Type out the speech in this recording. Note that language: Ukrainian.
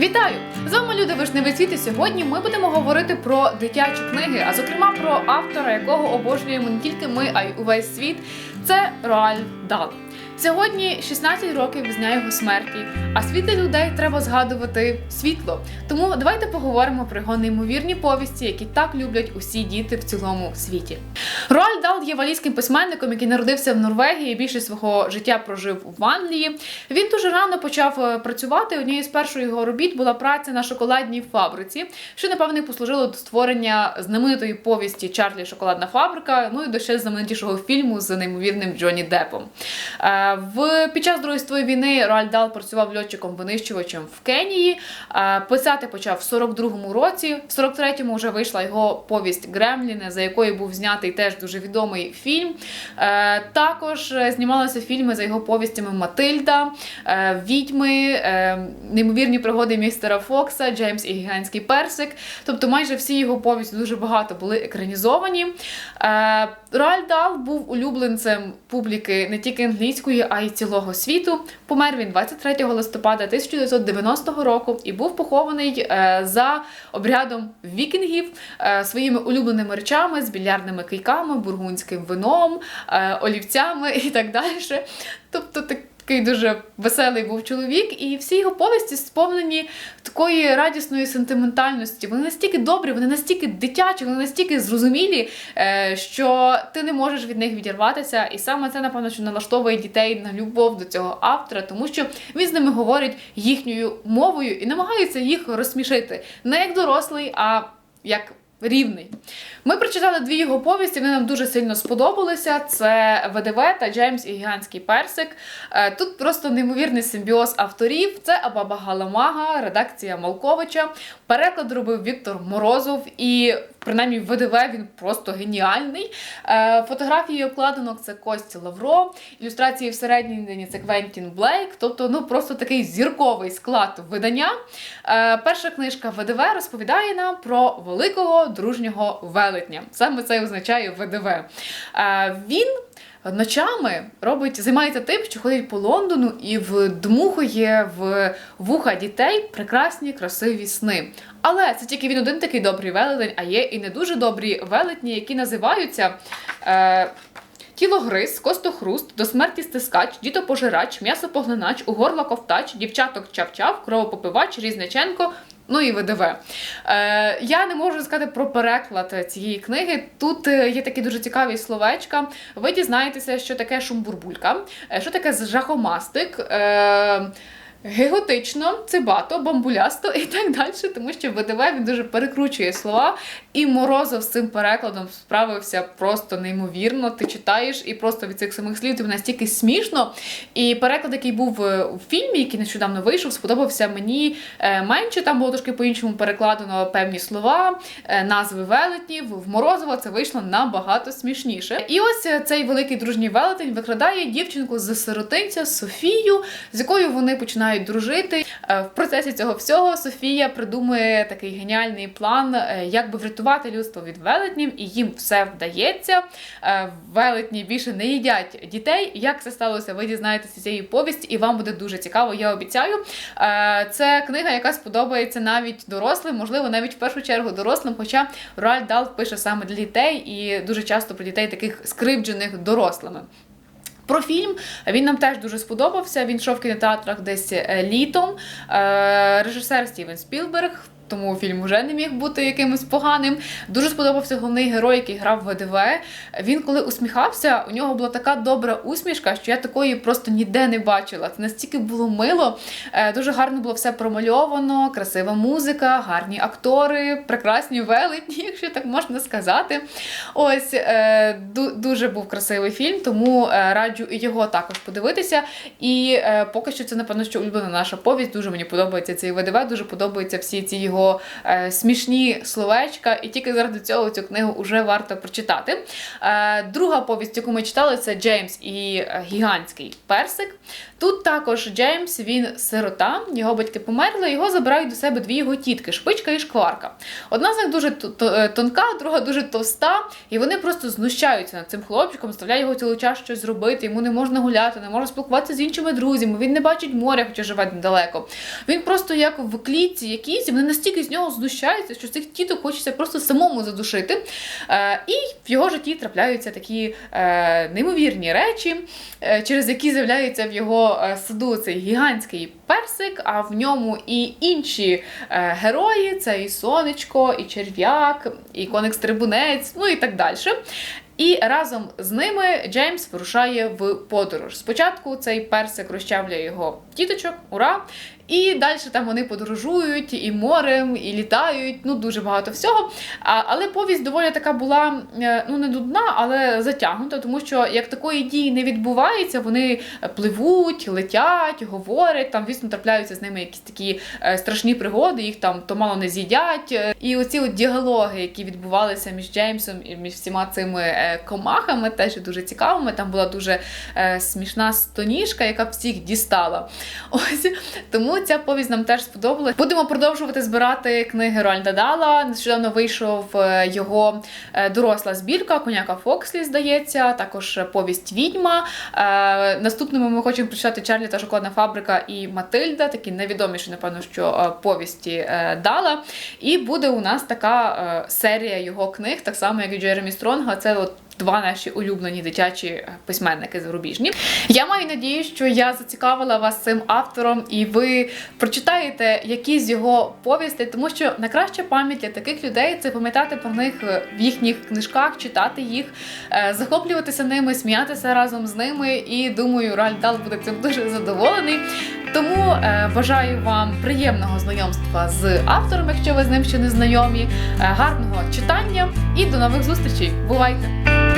Вітаю! З вами Люда Вишневий світ і сьогодні ми будемо говорити про дитячі книги, а зокрема про автора, якого обожнюємо не тільки ми, а й увесь світ. Це Роаль Дал. Сьогодні 16 років з дня його смерті, а світлі людей треба згадувати світло. Тому давайте поговоримо про його неймовірні повісті, які так люблять усі діти в цілому світі. Роаль Дал є валійським письменником, який народився в Норвегії, більшість свого життя прожив в Англії. Він дуже рано почав е, працювати. Однією з перших його робіт була праця на шоколадній фабриці, що напевно послужило до створення знаменитої повісті Чарлі Шоколадна фабрика. Ну і до ще знаменитішого фільму з неймовірним Джонні Деппом. Е, В під час Другої світової війни Роальд Дал працював льотчиком-винищувачем в Кенії. Е, Писати почав в 42-му році. В 43-му вже вийшла його повість Гремліни, за якою був знятий теж дуже відомий фільм. Е, Також знімалися фільми за його повістями Матильда, Відьми, Неймовірні пригоди містера Фокса, Джеймс і Гігантський персик. Тобто майже всі його повісті дуже багато були екранізовані. Роальд Дал був улюбленцем публіки не тільки англійської, а й цілого світу. Помер він 23 листопада 1990 року і був похований е, за обрядом вікінгів е, своїми улюбленими речами з більярдними кийками, бургундським вином, е, олівцями і так далі. Тобто такий дуже веселий був чоловік, і всі його повісті сповнені такої радісної сентиментальності. Вони настільки добрі, вони настільки дитячі, вони настільки зрозумілі, е, що ти не можеш від них відірватися. І саме це, напевно, що налаштовує дітей на любов до цього автора, тому що він з ними говорить їхньою мовою і намагається їх розсмішити не як дорослий, а як рівний. Ми прочитали дві його повісті, вони нам дуже сильно сподобалися. Це ВДВ та Джеймс і Гігантський персик. Е, Тут просто неймовірний симбіоз авторів. Це Абаба Галамага, редакція Малковича. Переклад робив Віктор Морозов, і принаймні в ВДВ він просто геніальний. Е, Фотографії обкладинок це Костя Лавро, ілюстрації в середній це Квентін Блейк. Тобто, ну просто такий зірковий склад видання. Е, Перша книжка ВДВ розповідає нам про великого дружнього велетня. Саме це означає ВДВ. Е, Він ночами робить, займається тим, що ходить по Лондону і вдмухує в вуха дітей прекрасні красиві сни. Але це тільки він один такий добрий велетень, а є і не дуже добрі велетні, які називаються. Е, Тілогриз, костохруст, до смерті стискач, дітопожирач, м'ясопоглинач, угорла ковтач, дівчаток чав-чав, кровопопивач, різниченко, ну і ВДВ. Е, я не можу сказати про переклад цієї книги. Тут е, є такі дуже цікаві словечка. Ви дізнаєтеся, що таке шумбурбулька, е, що таке жахомастик. Е, Геготично, цибато, бамбулясто і так далі, тому що ВДВ він дуже перекручує слова, і Морозов з цим перекладом справився просто неймовірно. Ти читаєш і просто від цих самих слів тобі настільки смішно. І переклад, який був е, у фільмі, який нещодавно вийшов, сподобався мені е, менше. Там було трошки по-іншому перекладено певні слова, е, назви велетнів. В Морозова це вийшло набагато смішніше. І ось цей великий дружній велетень викрадає дівчинку з сиротинця Софію, з якою вони починають дружити. В процесі цього всього Софія придумує такий геніальний план, як би врятувати людство від велетнів, і їм все вдається. Е, Велетні більше не їдять дітей. Як це сталося, ви дізнаєтеся з цієї повісті, і вам буде дуже цікаво, я обіцяю. Е, Це книга, яка сподобається навіть дорослим, можливо, навіть в першу чергу дорослим. Хоча Роальд Дал пише саме для дітей і дуже часто про дітей таких скривджених дорослими. Про фільм він нам теж дуже сподобався. Він йшов в кінотеатрах десь е, літом. Режисер Стівен Спілберг. Тому фільм вже не міг бути якимось поганим. Дуже сподобався головний герой, який грав в ВДВ. Він, коли усміхався, у нього була така добра усмішка, що я такої просто ніде не бачила. Це настільки було мило. Е, Дуже гарно було все промальовано, красива музика, гарні актори, прекрасні велетні, якщо так можна сказати. Ось е, дуже був красивий фільм, тому е, раджу і його також подивитися. І поки що це, напевно, що улюблена наша повість. Дуже мені подобається цей ВДВ, дуже подобаються всі ці його його е, смішні словечка, і тільки заради цього цю книгу вже варто прочитати. Е, друга повість, яку ми читали, це Джеймс і е, гігантський персик. Тут також Джеймс, він сирота, його батьки померли, його забирають до себе дві його тітки шпичка і шкварка. Одна з них дуже тонка, друга дуже товста, і вони просто знущаються над цим хлопчиком, заставляють його цілий час щось зробити. Йому не можна гуляти, не можна спілкуватися з іншими друзями. Він не бачить моря, хоча живе недалеко. Він просто як в клітці якійсь, вони настільки з нього знущаються, що цих тіток хочеться просто самому задушити. Е, і в його житті трапляються такі е, неймовірні речі, е, через які з'являється в його саду цей гігантський персик, а в ньому і інші герої: це і сонечко, і черв'як, і коник-стрибунець, ну і так далі. І разом з ними Джеймс вирушає в подорож. Спочатку цей персик розчавлює його тіточок, ура! І далі там вони подорожують і морем, і літають, ну дуже багато всього. А, але повість доволі така була е, ну не нудна, але затягнута, тому що як такої дії не відбувається, вони пливуть, летять, говорять. Там, звісно, трапляються з ними якісь такі е, страшні пригоди, їх там то мало не з'їдять. Е, І оці от діалоги, які відбувалися між Джеймсом і між всіма цими комахами, теж дуже цікавими. Там була дуже смішна стоніжка, яка всіх дістала. Ось тому ця повість нам теж сподобалась. Будемо продовжувати збирати книги Рольда Дала. Нещодавно вийшов е, його е, доросла збірка Коняка Фокслі, здається, також повість Відьма. Е, Наступними ми хочемо прочитати Чарлі та Шоколадна фабрика і Матильда, такі найвідоміші, напевно, що повісті Дала. І буде у нас така серія його книг, так само як і Джеремі Стронга. Це от два наші улюблені дитячі е, письменники зарубіжні. Я маю надію, що я зацікавила вас цим автором, і ви прочитаєте якісь його повісті, тому що найкраща пам'ять для таких людей це пам'ятати про них е, в їхніх книжках, читати їх, е, захоплюватися ними, сміятися разом з ними. І думаю, Ральф Дал буде цим дуже задоволений. Тому бажаю вам приємного знайомства з автором, якщо ви з ним ще не знайомі, гарного читання і до нових зустрічей. Бувайте!